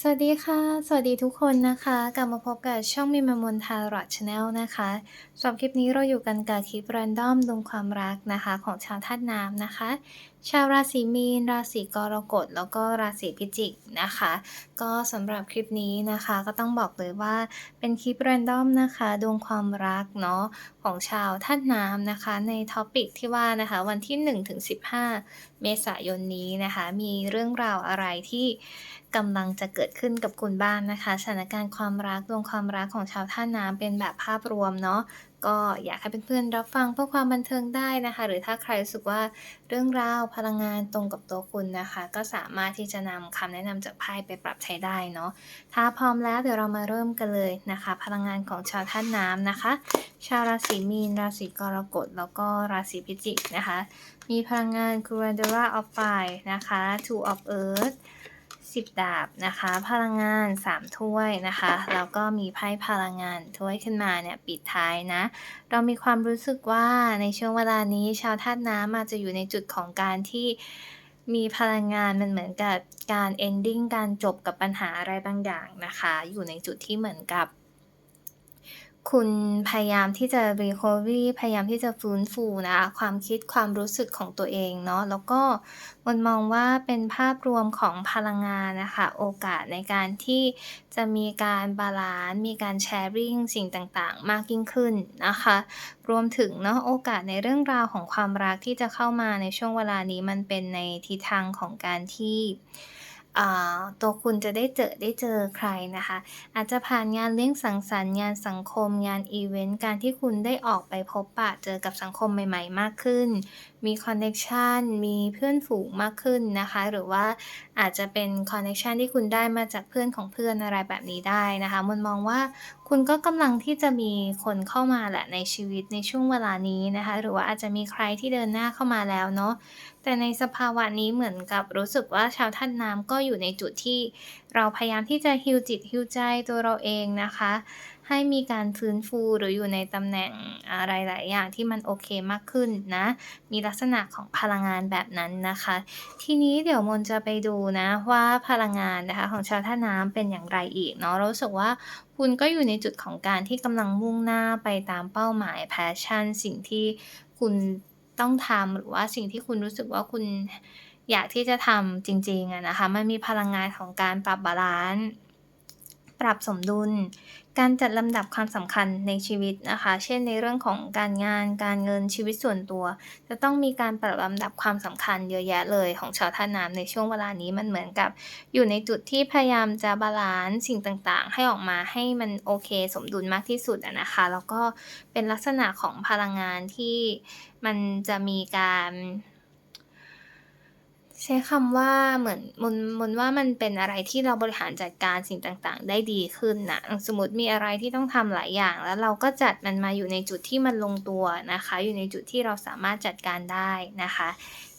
สวัสดีค่ะ สวัสดีทุกคนนะคะ กลับมาพบกับช่องมิมมนทารอดชาแนลนะคะสำหรับคลิปนี้เราอยู่กันกับคลิปแรนดอมดวงความรักนะคะ ของชาวธาตุน้ำนะคะ ชาวราศีมีน ราศีกรกฎแล้วก็ราศีพิจิกนะคะ ก็สำหรับคลิปนี้นะคะก็ต้องบอกเลยว่าเป็นคลิปแรนดอมนะคะดวงความรักเนาะของชาวธาตุน้ำนะคะ ในท็อปิกที่ว่านะคะ วันที่1-15 เมษายนนี้นะคะ มีเรื่องราวอะไรที่ กำลังจะเกิดขึ้นกับคุณบ้างนะคะสถานการณ์ความรักดวงความรักของชาวท่าน้ำเป็นแบบภาพรวมเนาะก็อยากให้เพื่อนๆรับฟังเพื่อความบันเทิงได้นะคะ หรือถ้าใครรู้สึกว่าเรื่องราวพลังงานตรงกับตัวคุณนะคะ ก็สามารถที่จะนำคำแนะนำจากไพ่ไปปรับใช้ได้เนาะถ้าพร้อมแล้วเดี๋ยวเรามาเริ่มกันเลยนะคะ พลังงานของชาวท่าน้ำนะคะ ชาวราศีมีน ราศีกรกฎแล้วก็ราศีพิจิกนะคะ มีพลังงาน c u r a n d e r a of Fire นะคะ Two of Earth 10 ดาบนะคะ พลังงาน 3 ถ้วยนะคะ แล้วก็มีไพ่พลังงานถ้วยขึ้นมาเนี่ยปิดท้ายนะ เรามีความรู้สึกว่าในช่วงเวลานี้ชาวธาตุน้ำอาจจะอยู่ในจุดของการที่มีพลังงานมันเหมือนกับการ ending การจบกับปัญหาอะไรบางอย่างนะคะ อยู่ในจุดที่เหมือนกับ คุณพยายามที่จะ recovery พยายามที่จะฟื้นฟูนะคะความคิดความรู้สึกของตัวเองเนาะแล้วก็มันมองว่าเป็นภาพรวมของพลังงานนะคะโอกาสในการที่จะมีการบาลานซ์มีการแชร์ริ่งสิ่งต่างๆ มากยิ่งขึ้นนะคะ รวมถึงเนาะโอกาสในเรื่องราวของความรักที่จะเข้ามาในช่วงเวลานี้มันเป็นในทิศทางของการที่ ตัวคุณจะได้เจอได้เจอใครนะคะ อาจจะผ่านงานเลี้ยงสังสรรค์งานสังคมงานอีเวนต์การที่คุณได้ออกไปพบปะเจอกับสังคมใหม่ ๆ มากขึ้น มีคอนเน็ชันมีเพื่อนฝูงมากขึ้นนะคะ หรือว่า อาจจะเป็นคอนเน็ชันที่คุณได้มาจากเพื่อนของเพื่อนอะไรแบบนี้ได้นะคะมันมองว่าคุณก็กำลังที่จะมีคนเข้ามาแหละในชีวิตในช่วงเวลานี้นะคะ หรือว่าอาจจะมีใครที่เดินหน้าเข้ามาแล้วเนาะแต่ในสภาวะนี้เหมือนกับรู้สึกว่าชาวท่านน้ำก็อยู่ในจุดที่เราพยายามที่จะฮิวจิตฮิวใจตัวเราเองนะคะ ให้มีการฟื้นฟูหรืออยู่ในตำแหน่งอะไรหลายอย่างที่มันโอเคมากขึ้นนะ มีลักษณะของพลังงานแบบนั้นนะคะ ทีนี้เดี๋ยวมนจะไปดูนะว่าพลังงานนะคะของชาวท่าน้ำเป็นอย่างไรอีกเนาะเรู้สึกว่าคุณก็อยู่ในจุดของการที่กำลังมุ่งหน้าไปตามเป้าหมายแพชชั่น สิ่งที่คุณต้องทำหรือว่าสิ่งที่คุณรู้สึกว่าคุณอยากที่จะทำจริงๆอะนะคะ มันมีพลังงานของการปรับบาลานซ์ปรับสมดุล การจัดลำดับความสำคัญในชีวิตนะคะ เช่นในเรื่องของการงาน การเงิน ชีวิตส่วนตัว จะต้องมีการปรับลำดับความสำคัญเยอะแยะเลยของชาวท่าน้ำในช่วงเวลานี้มันเหมือนกับ อยู่ในจุดที่พยายามจะบาลานซ์สิ่งต่างๆ ให้ออกมาให้มันโอเค สมดุลมากที่สุดนะคะ แล้วก็เป็นลักษณะของพลังงานที่มันจะมีการ ใช้คำว่าเหมือนมนมนว่ามันเป็นอะไรที่เราบริหารจัดการสิ่งต่างๆ ได้ดีขึ้นนะสมมติมีอะไรที่ต้องทำหลายอย่าง แล้วเราก็จัดมันมาอยู่ในจุดที่มันลงตัวนะคะ อยู่ในจุดที่เราสามารถจัดการได้นะคะ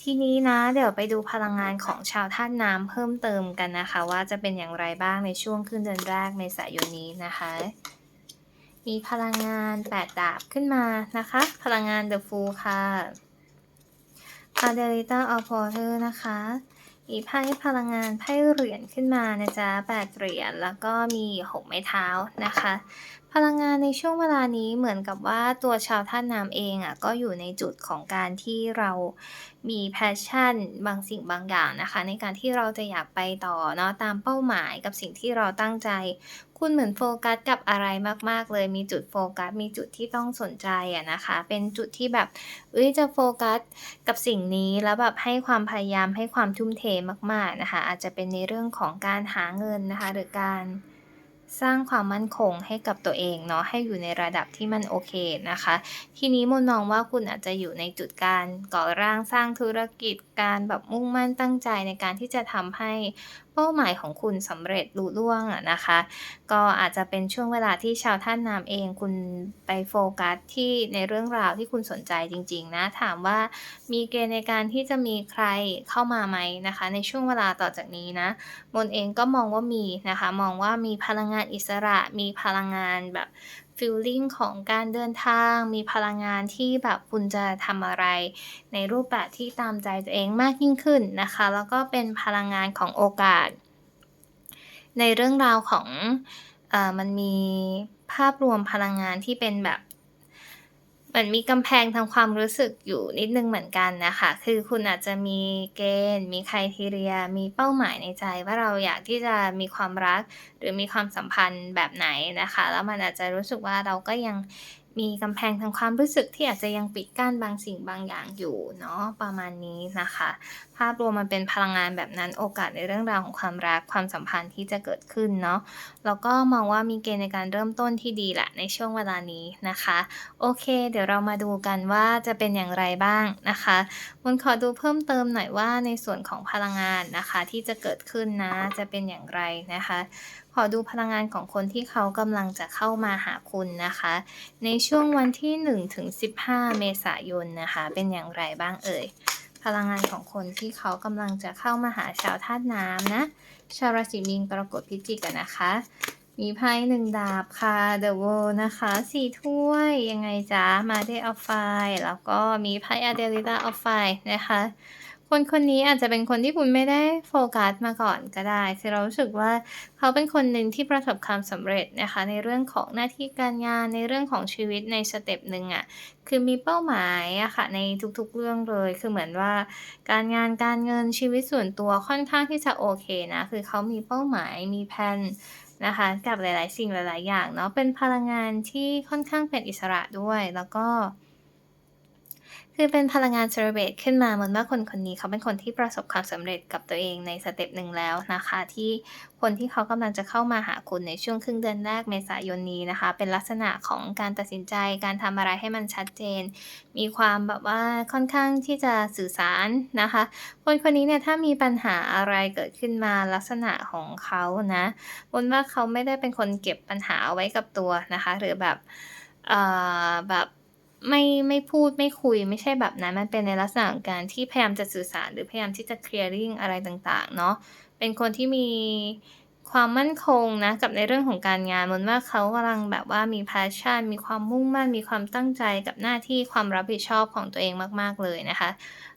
ทีนี้นะเดี๋ยวไปดูพลังงานของชาวธาตุน้ำเพิ่มเติมกันนะคะ ว่าจะเป็นอย่างไรบ้างในช่วงขึ้นเดือนแรกในสายนนี้นะคะ มีพลังงาน8ดาบขึ้นมานะคะ พลังงาน The Fool ค่ะ ลิต้าออพอเทอร์นะคะ อีไพ่พลังงานไพ่เหรียญขึ้นมานะจ๊ะแปดเหรียญแล้วก็มีหกไม้เท้านะคะ พลังงานในช่วงเวลานี้เหมือนกับว่าตัวชาวท่านน้ำเองอะก็อยู่ในจุดของการที่เรามีแพชชั่นบางสิ่งบางอย่างนะคะ ในการที่เราจะอยากไปต่อเนาะตามเป้าหมายกับสิ่งที่เราตั้งใจ คุณเหมือนโฟกัสกับอะไรมาก ๆ เลย มีจุดโฟกัส มีจุดที่ต้องสนใจอะนะคะ เป็นจุดที่แบบเอ้ยจะโฟกัสกับสิ่งนี้แล้วแบบให้ความพยายามให้ความทุ่มเทมาก ๆ นะคะ อาจจะเป็นในเรื่องของการหาเงินนะคะ หรือการสร้างความมั่นคงให้กับตัวเองเนาะให้อยู่ในระดับที่มันโอเคนะคะ ทีนี้มนมองว่าคุณอาจจะอยู่ในจุดการก่อร่างสร้างธุรกิจการแบบมุ่งมั่นตั้งใจในการที่จะทำให้ เป้าหมายของคุณสำเร็จลุล่วงอะนะคะ ก็อาจจะเป็นช่วงเวลาที่ชาวท่านนามเองคุณไปโฟกัสที่ในเรื่องราวที่คุณสนใจจริง ๆ นะ ถามว่ามีเกณฑ์ในการที่จะมีใครเข้ามาไหมนะคะ ในช่วงเวลาต่อจากนี้นะมนเองก็มองว่ามีนะคะ มองว่ามีพลังงานอิสระมีพลังงานแบบ ฟีลลิ่งของการเดินทาง มีพลังงานที่แบบคุณจะทำอะไร ในรูปแบบที่ตามใจตัวเองมากยิ่งขึ้นนะคะ แล้วก็เป็นพลังงานของโอกาส ในเรื่องราวของเออมันมีภาพรวมพลังงานที่เป็นแบบ มือนมีกำแพงทางความรู้สึกอยู่นิดนึงเหมือนกันนะคะ คือคุณอาจจะมีเกณฑ์ มีใครทีเรีย มีเป้าหมายในใจ ว่าเราอยากที่จะมีความรัก หรือมีความสัมพันธ์แบบไหนนะคะ แล้วมันอาจจะรู้สึกว่าเราก็ยังมีกำแพงทางความรู้สึกที่อาจจะยังปิดกั้นบางสิ่งบางอย่างอยู่เนาะประมาณนี้นะคะ ภาพรวมมันเป็นพลังงานแบบนั้นโอกาสในเรื่องราวของความรักความสัมพันธ์ที่จะเกิดขึ้นเนาะแล้วก็มองว่ามีเกณฑ์ในการเริ่มต้นที่ดีแหละในช่วงเวลานี้นะคะ โอเค เดี๋ยวเรามาดูกันว่าจะเป็นอย่างไรบ้างนะคะมนต์ขอดูเพิ่มเติมหน่อยว่าในส่วนของพลังงานนะคะที่จะเกิดขึ้นนะจะเป็นอย่างไรนะคะขอดูพลังงานของคนที่เขากำลังจะเข้ามาหาคุณนะคะ ในช่วงวันที่1-15 เมษายนนะคะ เป็นอย่างไรบ้างเอ่ย พลังงานของคนที่เขากำลังจะเข้ามาหาชาวธาตุน้ำนะ ชาวราศีมีนกรกฎพิจิกอะนะคะ มีไพ่หนึ่งดาบค่ะ The World นะคะสี่ถ้วยยังไงจ๊ะมาได้ออฟไฟแล้วก็มีไพ่อเดลิต้าออฟไฟนะคะ คนคนนี้อาจจะเป็นคนที่คุณไม่ได้โฟกัสมาก่อนก็ได้ คือเรารู้สึกว่าเขาเป็นคนหนึ่งที่ประสบความสำเร็จนะคะ ในเรื่องของหน้าที่การงานในเรื่องของชีวิตในสเต็ปหนึ่งอะคือมีเป้าหมายอะค่ะในทุกๆเรื่องเลย คือเหมือนว่า การงานการเงินชีวิตส่วนตัวค่อนข้างที่จะโอเคนะคือเขามีเป้าหมายมีแพลนนะคะกับหลายๆ สิ่งหลาย ๆ อย่างเนาะเป็นพลังงานที่ค่อนข้างเป็นอิสระด้วยแล้วก็ คือเป็นพลังงาน celebrate ขึ้นมาเหมือนว่าคนคนนี้เขาเป็นคนที่ประสบความสำเร็จกับตัวเองในสเต็ปหนึ่งแล้วนะคะ ที่คนที่เขากำลังจะเข้ามาหาคุณในช่วงครึ่งเดือนแรกเมษายนนี้นะคะ เป็นลักษณะของการตัดสินใจการทำอะไรให้มันชัดเจน มีความแบบว่าค่อนข้างที่จะสื่อสารนะคะ คนคนนี้เนี่ยถ้ามีปัญหาอะไรเกิดขึ้นมาลักษณะของเขานะมนว่าเขาไม่ได้เป็นคนเก็บปัญหาเอาไว้กับตัวนะคะ หรือแบบเอ่อแบบ ไม่ไม่พูดไม่คุยไม่ใช่แบบนั้นมันเป็นในลักษณะของการที่พยายามจะสื่อสารหรือพยายามที่จะ clearing อะไรต่างๆ เนาะเป็นคนที่มีความมั่นคงนะกับในเรื่องของการงานมนต์ว่าเขากำลังแบบว่ามี passion มีความมุ่งมั่น มีความตั้งใจกับหน้าที่ความรับผิดชอบของตัวเองมากๆเลยนะคะ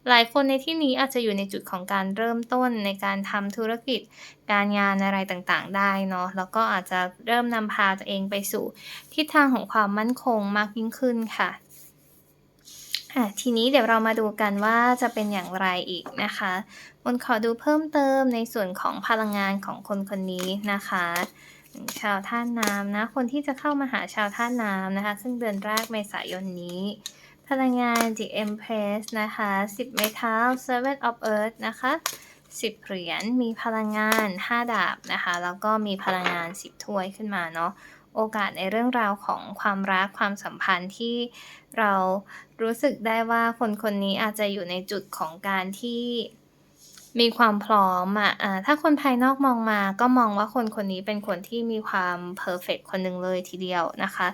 หลายคนในที่นี้อาจจะอยู่ในจุดของการเริ่มต้นในการทำธุรกิจ การงานอะไรต่างๆ ได้เนาะแล้วก็อาจจะเริ่มนำพาตัวเองไปสู่ทิศทางของความมั่นคงมากยิ่งขึ้นค่ะ อ่าทีนี้เดี๋ยวเรามาดูกันว่าจะเป็นอย่างไรอีกนะคะมนขอดูเพิ่มเติมในส่วนของพลังงานของคนคนนี้นะคะ ชาวธาน้ำนะ คนที่จะเข้ามาหาชาวธาน้ำนะคะ ซึ่งเดือนแรกเมษายนนี้ พลังงาน The Empress นะคะ 10 ไม้เท้า Seven of Earth นะคะ 10 เหรียญ มีพลังงาน 5 ดาบนะคะ แล้วก็มีพลังงาน 10 ถ้วยขึ้นมาเนาะ โอกาสในเรื่องราวของความรักความสัมพันธ์ที่เรารู้สึกได้ว่าคนคนนี้อาจจะอยู่ในจุดของการที่มีความพร้อมอะอะถ้าคนภายนอกมองมาก็มองว่าคนคนนี้เป็นคนที่มีความเพอร์เฟกต์คนหนึ่งเลยทีเดียวนะคะ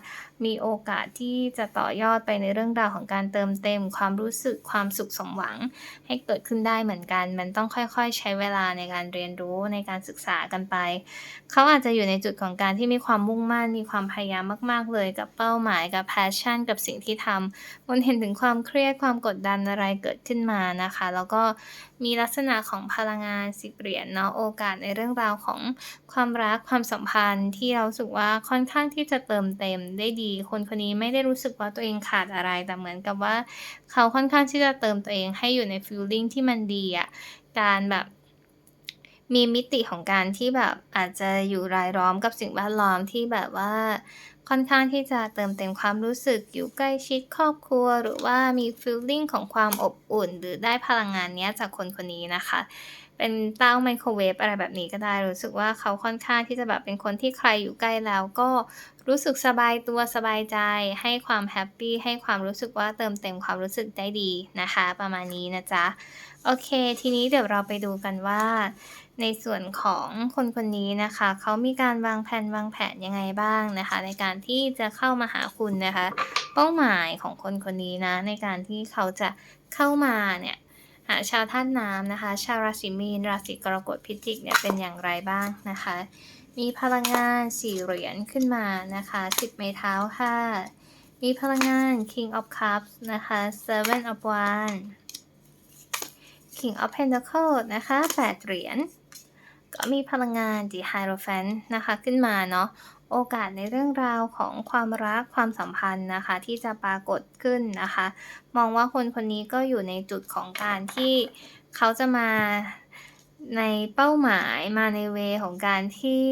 มีโอกาสที่จะต่อยอดไปในเรื่องราวของการเติมเต็ม ความรู้สึกความสุขสมหวัง ให้เกิดขึ้นได้เหมือนกัน มันต้องค่อยๆ ใช้เวลาในการเรียนรู้ในการศึกษากันไป เขาอาจจะอยู่ในจุดของการที่มีความมุ่งมั่นมีความพยายามมาก ๆ เลยกับเป้าหมายกับ passion กับสิ่งที่ทำมนเห็นถึงความเครียดความกดดันอะไรเกิดขึ้นมานะคะ แล้วก็มีลักษณะของพลังงาน10เหรียญเนาะโอกาสในเรื่องราวของความรักความสัมพันธ์ที่เราสึกว่าค่อนข้างที่จะเติมเต็มได้ดีคนคนนี้ไม่ได้รู้สึกว่าตัวเองขาดอะไร แต่เหมือนกับว่า เขาค่อนข้างที่จะเติมตัวเองให้อยู่ในฟีลลิ่งที่มันดีอะการแบบมีมิติของการที่แบบอาจจะอยู่รายล้อมกับสิ่งแวดล้อมที่แบบว่าค่อนข้างที่จะเติมเต็มความรู้สึกอยู่ใกล้ชิดครอบครัว หรือว่ามีฟีลลิ่งของความอบอุ่น หรือได้พลังงานนี้จากคนคนนี้นะคะ เป็นเต้าไมโครเวฟอะไรแบบนี้ก็ได้ รู้สึกว่าเขาค่อนข้างที่จะแบบเป็นคนที่ใครอยู่ใกล้แล้วก็รู้สึกสบายตัวสบายใจ ให้ความแฮปปี้ให้ความรู้สึกว่าเติมเต็มความรู้สึกได้ดีนะคะ ประมาณนี้นะจ๊ะ โอเค ทีนี้เดี๋ยวเราไปดูกันว่า ในส่วนของคนคนนี้นะคะ เขามีการวางแพลนวางแผนยังไงบ้างนะคะ ในการที่จะเข้ามาหาคุณนะคะ เป้าหมายของคนคนนี้นะ ในการที่เขาจะเข้ามาเนี่ย ชาวท่านน้ำนะคะ ชาวราศีมีน ราศีกรกฎพิจิกเนี่ยเป็นอย่างไรบ้างนะคะ มีพลังงานสี่เหรียญขึ้นมานะคะสิบไม้เท้าค่ะ มีพลังงาน King of Cups นะคะ Seven of Wands King of Pentacles นะคะแปดเหรียญ ก็มีพลังงานดีไฮโรแฟนนะคะขึ้นมาเนาะโอกาสในเรื่องราวของความรักความสัมพันธ์นะคะ ที่จะปรากฏขึ้นนะคะ มองว่าคนคนนี้ก็อยู่ในจุดของการที่เขาจะมาในเป้าหมายมาในเวของการที่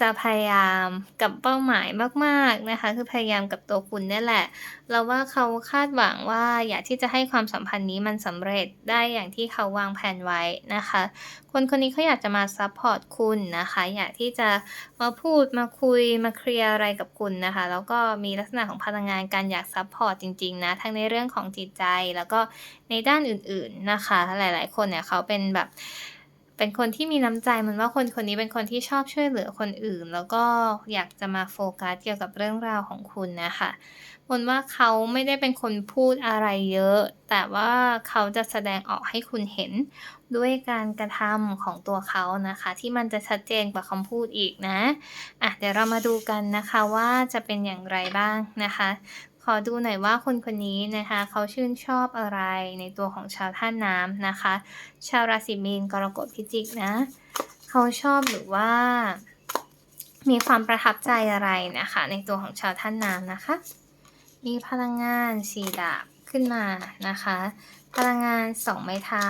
จะพยายามกับเป้าหมายมาก ๆนะคะ คือพยายามกับตัวคุณเนี่ยแหละ เราว่าเขาคาดหวังว่าอยากที่จะให้ความสัมพันธ์นี้มันสำเร็จได้อย่างที่เขาวางแผนไว้นะคะ คนคนนี้เขาอยากจะมาซัปพอร์ตคุณนะคะ อยากที่จะมาพูดมาคุยมาเคลียร์อะไรกับคุณนะคะ แล้วก็มีลักษณะของพลังงานการอยากซัปพอร์ตจริงๆนะ ทั้งในเรื่องของจิตใจแล้วก็ในด้านอื่นๆนะคะ หลาย ๆ คนเนี่ยเขาเป็นแบบ เป็นคนที่มีน้ำใจเหมือนว่าคนคนนี้เป็นคนที่ชอบช่วยเหลือคนอื่น แล้วก็อยากจะมาโฟกัสเกี่ยวกับเรื่องราวของคุณนะคะมนว่าเขาไม่ได้เป็นคนพูดอะไรเยอะ แต่ว่าเขาจะแสดงออกให้คุณเห็นด้วยการกระทำของตัวเขานะคะ ที่มันจะชัดเจนกว่าคำพูดอีกนะอะเดี๋ยวเรามาดูกันนะคะว่าจะเป็นอย่างไรบ้างนะคะ ขอดูหน่อยว่าคนคนนี้นะคะเขาชื่นชอบอะไรในตัวของชาวธาน้ำนะคะ ชาวราศีมีนกรกฎพิจิกนะเขาชอบหรือว่า มีความประทับใจอะไรนะคะ ในตัวของชาวธาน้ำนะคะ มีพลังงาน4ดาบขึ้นมานะคะ พลังงาน2ไม้เท้า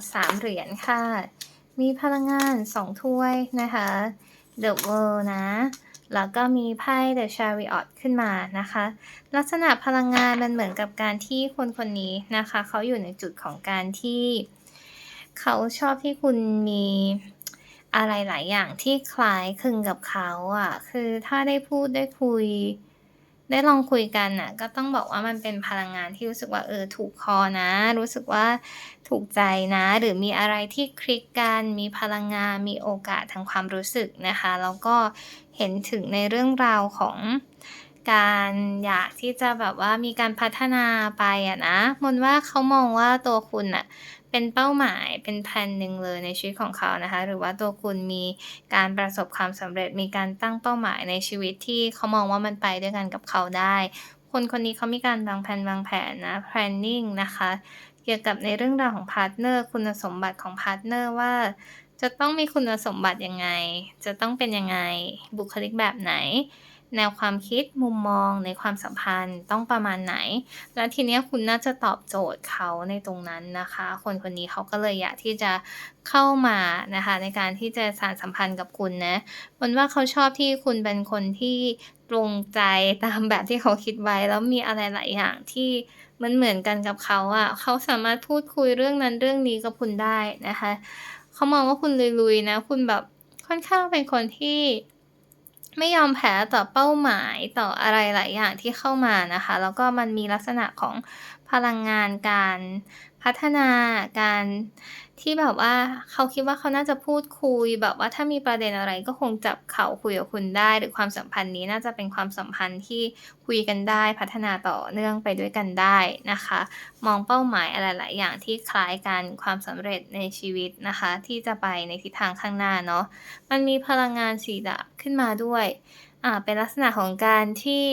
3เหรียญค่ะ มีพลังงาน2ถ้วยนะคะ The World นะ แล้วก็มีไพ่ The Chariot ขึ้นมานะคะ ลักษณะพลังงานมันเหมือนกับการที่คนคนนี้นะคะ เขาอยู่ในจุดของการที่ เขาชอบที่คุณมีอะไรหลายอย่างที่คล้ายคลึงกับเขาอะคือถ้าได้พูดได้คุย ได้ลองคุยกันน่ะ ก็ต้องบอกว่ามันเป็นพลังงานที่รู้สึกว่า เออ ถูกคอนะ รู้สึกว่าถูกใจนะ หรือมีอะไรที่คลิกกัน มีพลังงาน มีโอกาสทางความรู้สึกนะคะ แล้วก็เห็นถึงในเรื่องราวของ การอยากที่จะแบบว่ามีการพัฒนาไปอะนะมนว่าเขามองว่าตัวคุณน่ะเป็นเป้าหมายเป็นแพลนหนึ่งเลยในชีวิตของเขานะคะ หรือว่าตัวคุณมีการประสบความสำเร็จมีการตั้งเป้าหมายในชีวิตที่เขามองว่ามันไปด้วยกันกับเขาได้ คนคนนี้เขามีการวางแพลนวางแผนนะ planning นะคะ เกี่ยวกับในเรื่องราวของพาร์ตเนอร์คุณสมบัติของพาร์ตเนอร์ว่าจะต้องมีคุณสมบัติยังไง จะต้องเป็นยังไง บุคลิกแบบไหน แนวความคิดมุมมองในความสัมพันธ์ต้องประมาณไหน แล้วทีเนี้ยคุณน่าจะตอบโจทย์เขาในตรงนั้นนะคะ คนคนนี้เขาก็เลยอยากที่จะเข้ามานะคะในการที่จะสานสัมพันธ์กับคุณนะมนว่าเขาชอบที่คุณเป็นคนที่ตรงใจตามแบบที่เขาคิดไว้ แล้วมีอะไรหลายอย่างที่มันเหมือนกันกับเขาอะเขาสามารถพูดคุยเรื่องนั้นเรื่องนี้กับคุณได้นะคะ เขามองว่าคุณลุยๆนะ คุณแบบค่อนข้างเป็นคนที่ ไม่ยอมแพ้ต่อเป้าหมายต่ออะไรหลายอย่างที่เข้ามานะคะ แล้วก็มันมีลักษณะของพลังงานการพัฒนาการ ที่แบบว่าเขาคิดว่าเขาน่าจะพูดคุยแบบว่าถ้ามีประเด็นอะไรก็คงจับเข่าคุยกับคุณได้ หรือความสัมพันธ์นี้น่าจะเป็นความสัมพันธ์ที่คุยกันได้พัฒนาต่อเนื่องไปด้วยกันได้นะคะ มองเป้าหมายอะไรหลายอย่างที่คล้ายกันความสำเร็จในชีวิตนะคะ ที่จะไปในทิศทางข้างหน้าเนาะมันมีพลังงาน4ดาบขึ้นมาด้วย อ่าเป็นลักษณะของการที่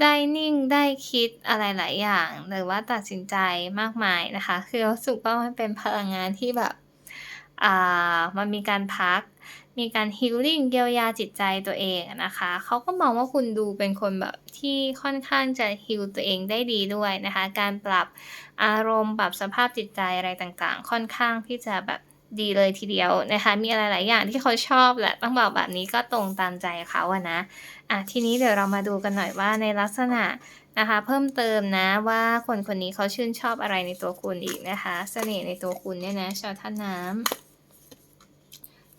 ได้นิ่งได้คิดอะไรหลายอย่าง หรือว่าตัดสินใจมากมายนะคะ คือรู้สึกว่ามันเป็นพลังงานที่แบบอ่ามันมีการพัก มีการ healing เยียวยาจิตใจตัวเองนะคะเขาก็มองว่าคุณดูเป็นคนแบบที่ค่อนข้างจะ heal ตัวเองได้ดีด้วยนะคะ การปรับอารมณ์ปรับสภาพจิตใจอะไรต่างๆ ค่อนข้างที่จะแบบ ดีเลยทีเดียวนะคะ มีอะไรหลายอย่างที่เขาชอบแหละต้องบอกแบบนี้ก็ตรงตามใจเขาอะนะอะทีนี้เดี๋ยวเรามาดูกันหน่อยว่าในลักษณะนะคะ เพิ่มเติมนะว่าคนคนนี้เขาชื่นชอบอะไรในตัวคุณอีกนะคะเสน่ห์ในตัวคุณเนี่ยนะชาวธาน้ำ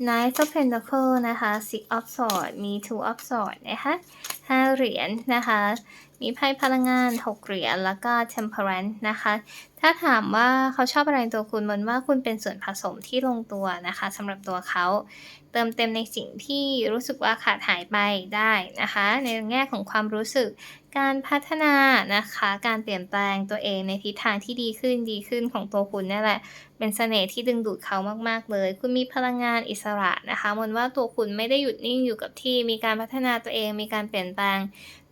Knight of Pentacles นะคะ Six of Swords มี Two of Swords นะคะ5เหรียญนะคะ มีไพ่พลังงาน 6 เหรียญ แล้วก็ Temperance นะคะ ถ้าถามว่าเขาชอบอะไรในตัวคุณมนว่าคุณเป็นส่วนผสมที่ลงตัวนะคะสำหรับตัวเขา เติมเต็มในสิ่งที่รู้สึกว่าขาดหายไปได้นะคะ ในแง่ของความรู้สึก การพัฒนานะคะ การเปลี่ยนแปลงตัวเองในทิศทางที่ดีขึ้นดีขึ้นของตัวคุณนี่แหละ เป็นเสน่ห์ที่ดึงดูดเขามากๆเลย คุณมีพลังงานอิสระนะคะมนว่าตัวคุณไม่ได้หยุดนิ่งอยู่กับที่ มีการพัฒนาตัวเอง มีการเปลี่ยนแปลง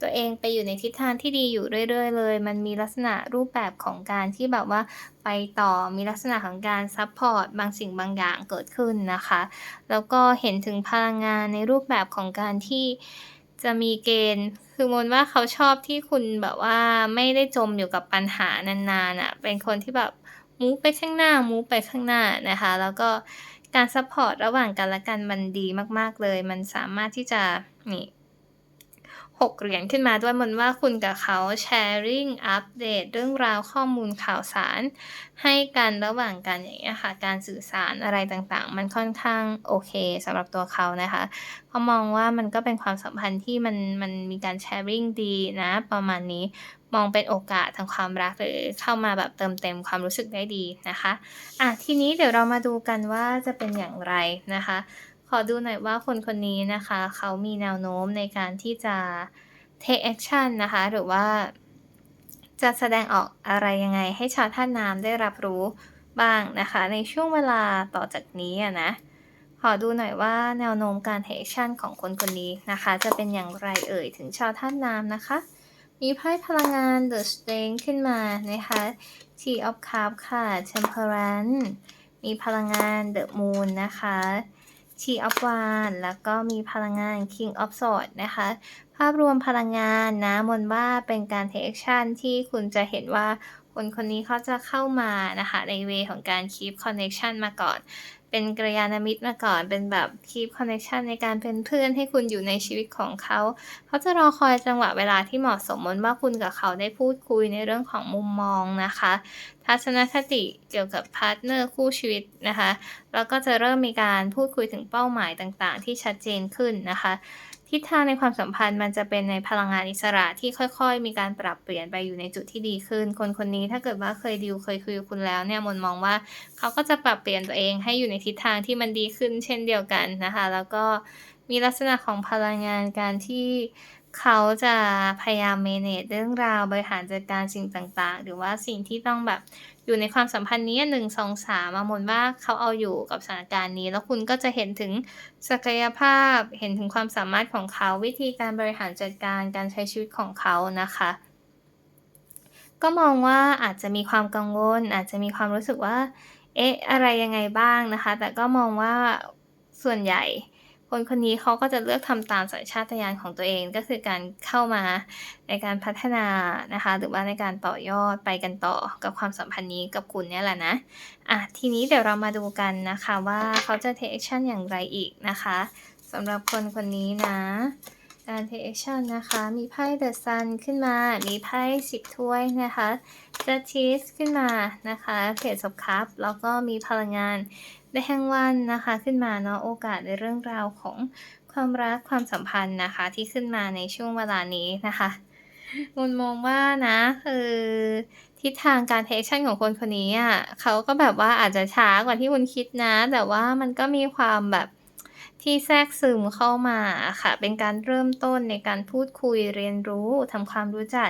ตัวเองไปอยู่ในทิศทางที่ดีอยู่เรื่อย ๆ เลย มันมีลักษณะรูปแบบของการที่แบบว่าไปต่อมีลักษณะของการซัปพอร์ตบางสิ่งบางอย่างเกิดขึ้นนะคะ แล้วก็เห็นถึงพลังงานในรูปแบบของการที่ จะมีเกณฑ์ คือมนว่าเขาชอบที่คุณแบบว่าไม่ได้จมอยู่กับปัญหานานๆน่ะ เป็นคนที่แบบมูฟไปข้างหน้ามูฟไปข้างหน้านะคะ แล้วก็การซัพพอร์ตระหว่างกันและกันมันดีมากๆเลย มันสามารถที่จะนี่ 6 เหรียญขึ้นมาด้วยมันว่าคุณกับเขา sharing อัปเดตเรื่องราวข้อมูลข่าวสาร ให้กันระหว่างกันอย่างเงี้ยค่ะ การสื่อสารอะไรต่างๆ มันค่อนข้างโอเคสำหรับตัวเขานะคะเขามองว่ามันก็เป็นความสัมพันธ์ที่มันมันมีการ sharing ดีนะ ประมาณนี้มองเป็นโอกาสทางความรักหรือเข้ามาแบบเติมเต็มความรู้สึกได้ดีนะคะอะทีนี้เดี๋ยวเรามาดูกันว่าจะเป็นอย่างไรนะคะ อดูหน่อยว่าคนคนนี้นะคะ เขามีแนวโน้มในการที่จะ take action นะคะ หรือว่าจะแสดงออกอะไรยังไงให้ชาวธาตุน้ำได้รับรู้บ้างนะคะ ในช่วงเวลาต่อจากนี้อะนะ ขอดูหน่อยว่าแนวโน้มการ take action ของคนคนนี้นะคะ จะเป็นอย่างไรเอ่ยถึงชาวธาตุน้ำนะคะ มีไพ่พลังงาน The Strength ขึ้นมานะคะ Tea of Cups ค่ะ Temperance มีพลังงาน The Moon นะคะ ชีออฟวานแล้วก็มีพลังงาน King of Swords นะคะ ภาพรวมพลังงานนะมนว่าเป็นการเทคชั่นที่คุณจะเห็นว่า คนคนนี้เขาจะเข้ามานะคะ ในเวของการ keep connection มาก่อน เป็นกัลยาณมิตรมาก่อน เป็นแบบ keep connection ในการเป็นเพื่อนให้คุณอยู่ในชีวิตของเขา เขาจะรอคอยจังหวะเวลาที่เหมาะสมมนว่าคุณกับเขาได้พูดคุยในเรื่องของมุมมองนะคะ ทัศนคติเกี่ยวกับพาร์ตเนอร์คู่ชีวิตนะคะ แล้วก็จะเริ่มมีการพูดคุยถึงเป้าหมายต่างๆ ที่ชัดเจนขึ้นนะคะ ทิศทางในความสัมพันธ์มันจะเป็นในพลังงานอิสระที่ค่อยๆ มีการปรับเปลี่ยนไปอยู่ในจุดที่ดีขึ้น คนคนนี้ถ้าเกิดว่าเคยดีลเคยคุยกับคุณแล้วเนี่ยมนมองว่าเขาก็จะปรับเปลี่ยนตัวเองให้อยู่ในทิศทางที่มันดีขึ้น เช่นเดียวกันนะคะ แล้วก็มีลักษณะของพลังงานการที่เขาจะพยายาม manage เรื่องราวบริหารจัดการสิ่งต่างๆ หรือว่าสิ่งที่ต้องแบบ อยู่ในความสัมพันธ์นี้1 2 3อะมนว่าเขาเอาอยู่กับสถานการณ์นี้ แล้วคุณก็จะเห็นถึงศักยภาพ เห็นถึงความสามารถของเขา วิธีการบริหารจัดการการใช้ชีวิตของเขานะคะ ก็มองว่าอาจจะมีความกังวล อาจจะมีความรู้สึกว่า เอ๊ะ อะไรยังไงบ้างนะคะ แต่ก็มองว่าส่วนใหญ่ คนคนนี้เขาก็จะเลือกทำตามสัญชาตญาณของตัวเองก็คือการเข้ามาในการพัฒนานะคะ หรือว่าในการต่อยอดไปกันต่อกับความสัมพันธ์นี้กับคุณเนี่ยแหละนะอะทีนี้เดี๋ยวเรามาดูกันนะคะว่าเขาจะ take action อย่างไรอีกนะคะสำหรับคนคนนี้นะการ take action นะคะ มีไพ่ The Sun ขึ้นมา มีไพ่10ถ้วยนะคะ Justice ขึ้นมานะคะ Page of Cups แล้วก็มีพลังงาน ได้แห้งวันนะคะ ขึ้นมาเนาะโอกาสในเรื่องราวของความรักความสัมพันธ์นะคะ ที่ขึ้นมาในช่วงเวลานี้นะคะมนมองว่านะคือทิศทางการเทคชั่นของคนคนนี้อะเขาก็แบบว่าอาจจะช้ากว่าที่คุณคิดนะ แต่ว่ามันก็มีความแบบ ที่แทรกซึมเข้ามาค่ะ เป็นการเริ่มต้นในการพูดคุยเรียนรู้ทำความรู้จัก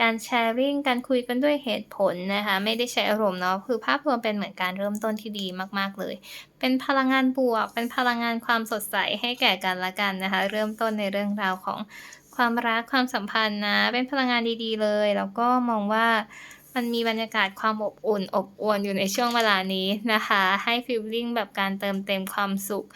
การ sharing การคุยกันด้วยเหตุผลนะคะ ไม่ได้ใช้อารมณ์เนาะคือภาพรวมเป็นเหมือนการเริ่มต้นที่ดีมาก ๆ เลย เป็นพลังงานบวก เป็นพลังงานความสดใสให้แก่กันและกันนะคะ เริ่มต้นในเรื่องราวของความรักความสัมพันธ์นะ เป็นพลังงานดีๆ เลย แล้วก็มองว่ามันมีบรรยากาศความอบอุ่น อบอวลอยู่ในช่วงเวลานี้นะคะ ให้ฟีลลิ่งแบบการเติมเต็มความสุข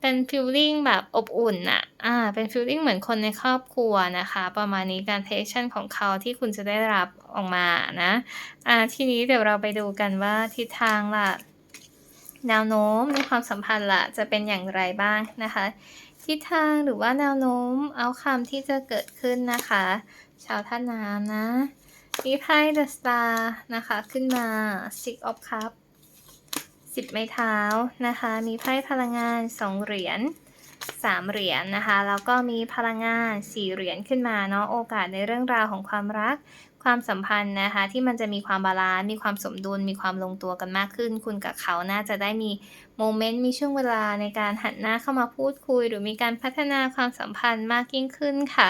เป็นฟีลลิ่งแบบอบอุ่นน่ะอ่า เป็นฟีลลิ่งเหมือนคนในครอบครัวนะคะ ประมาณนี้การ take action ของเขาที่คุณจะได้รับออกมานะ อ่า ทีนี้เดี๋ยวเราไปดูกันว่าทิศทางล่ะ แนวโน้มในความสัมพันธ์ล่ะ จะเป็นอย่างไรบ้างนะคะ ทิศทางหรือว่าแนวโน้ม outcome ที่จะเกิดขึ้นนะคะ ชาวธาน้ำนะมีไพ่ The Star นะคะ ขึ้นมา Six of Cups 10ไม้เท้านะคะ มีไพ่พลังงาน2เหรียญ3เหรียญนะคะ แล้วก็มีพลังงาน4เหรียญขึ้นมาเนาะ โอกาสในเรื่องราวของความรัก ความสัมพันธ์นะคะ ที่มันจะมีความบาลันซ์ มีความสมดุล มีความลงตัวกันมากขึ้น คุณกับเขาน่าจะได้มีโมเมนต์ มีช่วงเวลาในการหันหน้าเข้ามาพูดคุย หรือมีการพัฒนาความสัมพันธ์มากยิ่งขึ้นค่ะ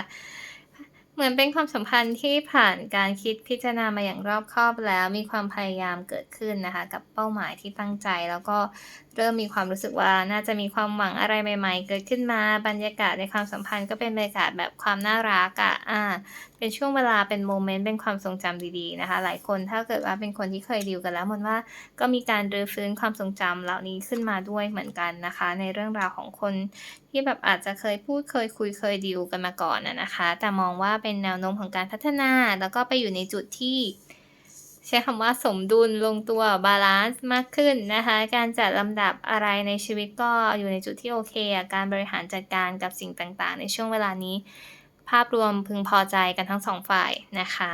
เหมือนเป็นความสัมพันธ์ที่ผ่านการคิดพิจารณามาอย่างรอบคอบแล้ว มีความพยายามเกิดขึ้นนะคะ กับเป้าหมายที่ตั้งใจ แล้วก็ เริ่มมีความรู้สึกว่าน่าจะมีความหวังอะไรใหม่ ๆ เกิดขึ้นมาบรรยากาศในความสัมพันธ์ก็เป็นบรรยากาศแบบความน่ารักอะอ่า เป็นช่วงเวลาเป็นโมเมนต์เป็นความทรงจำดีๆนะคะ หลายคนถ้าเกิดว่าเป็นคนที่เคยดีลกันแล้วมันว่าก็มีการรื้อฟื้นความทรงจำเหล่านี้ขึ้นมาด้วยเหมือนกันนะคะ ในเรื่องราวของคนที่แบบอาจจะเคยพูดเคยคุยเคยดีลกันมาก่อนอะนะคะ แต่มองว่าเป็นแนวโน้มของการพัฒนา แล้วก็ไปอยู่ในจุดที่ ใช้คำว่าสมดุลลงตัวบาลันซ์มากขึ้นนะคะ การจัดลำดับอะไรในชีวิตก็อยู่ในจุดที่โอเค การบริหารจัดการกับสิ่งต่างๆ ในช่วงเวลานี้ ภาพรวมพึงพอใจกันทั้ง2ฝ่ายนะคะ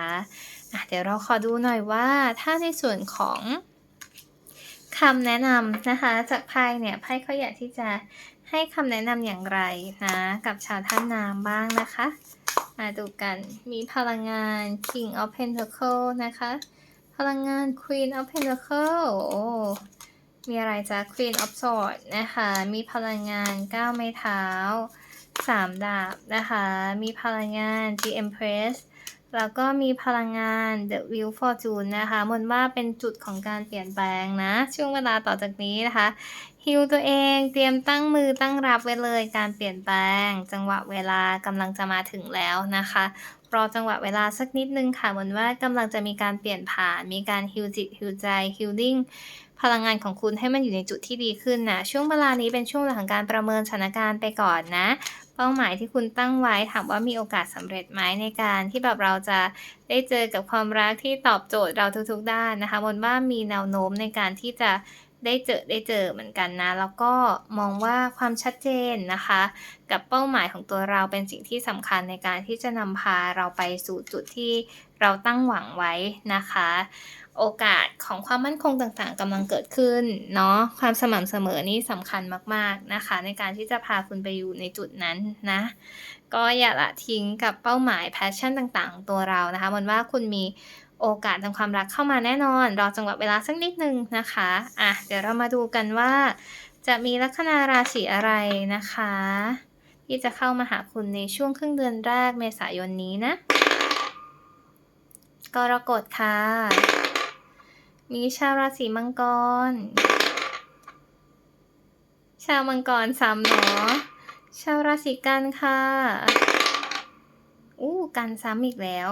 ะเดี๋ยวเราขอดูหน่อยว่าถ้าในส่วนของคำแนะนำนะคะ จากไพ่เนี่ยไพ่เขาอยากที่จะให้คำแนะนำอย่างไรนะกับชาวธาตุน้ำบ้างนะคะ มาดูกันมีพลังงาน King of Pentacles นะคะ พลังงาน Queen of Pentacle มีอะไรจ๊ะ Queen of Swords นะคะ มีพลังงาน 9 ไม้เท้า 3 ดาบนะคะ มีพลังงาน The Empress แล้วก็มีพลังงาน The Wheel of Fortune นะคะมนว่าเป็นจุดของการเปลี่ยนแปลงนะ ช่วงเวลาต่อจากนี้นะคะ heal ตัวเองเตรียมตั้งมือตั้งรับไว้เลยการเปลี่ยนแปลง จังหวะเวลากำลังจะมาถึงแล้วนะคะ รอจังหวะเวลาสักนิดนึงค่ะเหมือนว่ากำลังจะมีการเปลี่ยนผ่าน มีการ heal จิต heal ใจ healing พลังงานของคุณให้มันอยู่ในจุดที่ดีขึ้นน่ะช่วงเวลานี้เป็นช่วงเวลาของการประเมินสถานการณ์ไปก่อนนะ เป้าหมายที่คุณตั้งไว้ถามว่ามีโอกาสสำเร็จไหมในการที่แบบเราจะได้เจอกับความรักที่ตอบโจทย์เราทุกๆด้านนะคะมนว่ามีแนวโน้มในการที่จะ ได้เจอได้เจอเหมือนกันนะ แล้วก็มองว่าความชัดเจนนะคะ กับเป้าหมายของตัวเราเป็นสิ่งที่สำคัญในการที่จะนำพาเราไปสู่จุดที่เราตั้งหวังไว้นะคะ โอกาสของความมั่นคงต่างๆกำลังเกิดขึ้นเนาะความสม่ำเสมอนี่สำคัญมากๆนะคะ ในการที่จะพาคุณไปอยู่ในจุดนั้นนะก็อย่าละทิ้งกับเป้าหมาย passion ต่างๆ ตัวเรานะคะมนว่าคุณมี โอกาสทางความรักเข้ามาแน่นอน รอจังหวะเวลาสักนิดนึงนะคะอะเดี๋ยวเรามาดูกันว่า จะมีลัคนาราศีอะไรนะคะ ที่จะเข้ามาหาคุณในช่วงครึ่งเดือนแรกเมษายนนี้นะกรกฎค่ะ มีชาวราศีมังกร ชาวมังกรซ้ำเนาะชาวราศีกันค่ะ อู้กันซ้ำอีกแล้ว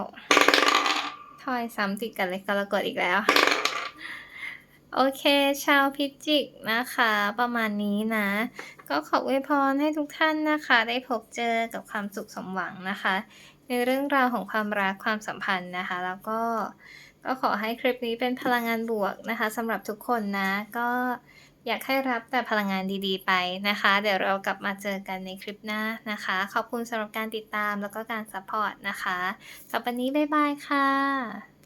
ทอยซ้ำติดกันเลยกรกฎอีกแล้ว โอเค ชาวพิจิกนะคะ ประมาณนี้นะ ก็ขออวยพรให้ทุกท่านนะคะ ได้พบเจอกับความสุขสมหวังนะคะ ในเรื่องราวของความรักความสัมพันธ์นะคะ แล้วก็ก็ขอให้คลิปนี้เป็นพลังงานบวกนะคะสำหรับทุกคนนะ ก็ อยากให้รับแต่พลังงานดีๆ ไปนะคะ เดี๋ยวเรากลับมาเจอกันในคลิปหน้านะคะ ขอบคุณสำหรับการติดตามแล้วก็การซัปพอร์ตนะคะสำหรับวันนี้บ๊ายบายค่ะ